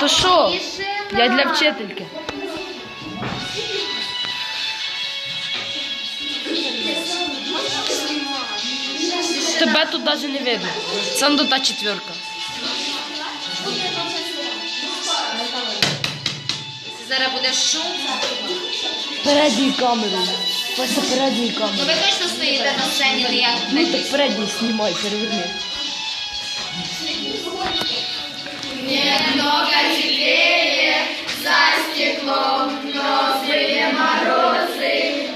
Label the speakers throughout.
Speaker 1: То що? Я для вчительки. Тебе тут навіть не видно. Сам до та четверка.
Speaker 2: Зараз буде шум.
Speaker 1: Передній камерою. Просто передній
Speaker 2: Ну
Speaker 1: камерою.
Speaker 2: ви точно стоїте на сцені, не як
Speaker 1: Ну так передній знімай, переверни.
Speaker 2: Немного теплее за стеклом, но злые морозы.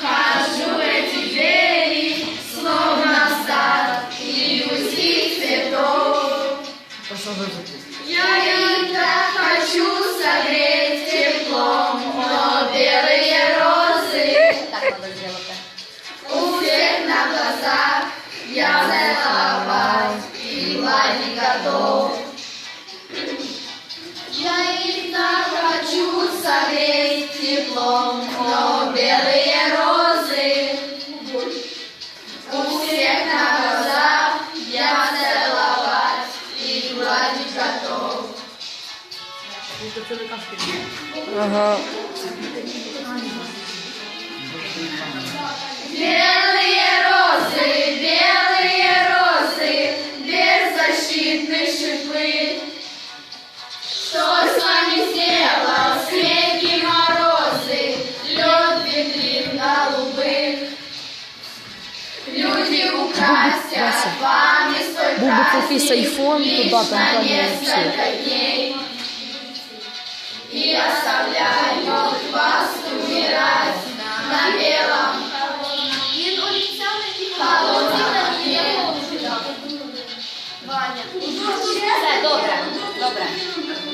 Speaker 2: Хожу эти двери, словно сад иллюзий цветов. Я иногда хочу согреть теплом, но белые розы у на глазах я целовать и гладить готов. Я иногда хочу согреть теплом, но белые розы у всех на глазах я целовать и гладить готов.
Speaker 1: Ага.
Speaker 2: Белые
Speaker 1: Будет
Speaker 2: офис
Speaker 1: айфон, туда там
Speaker 2: камеры все. И оставляю вас умирать на белом Добре, добре.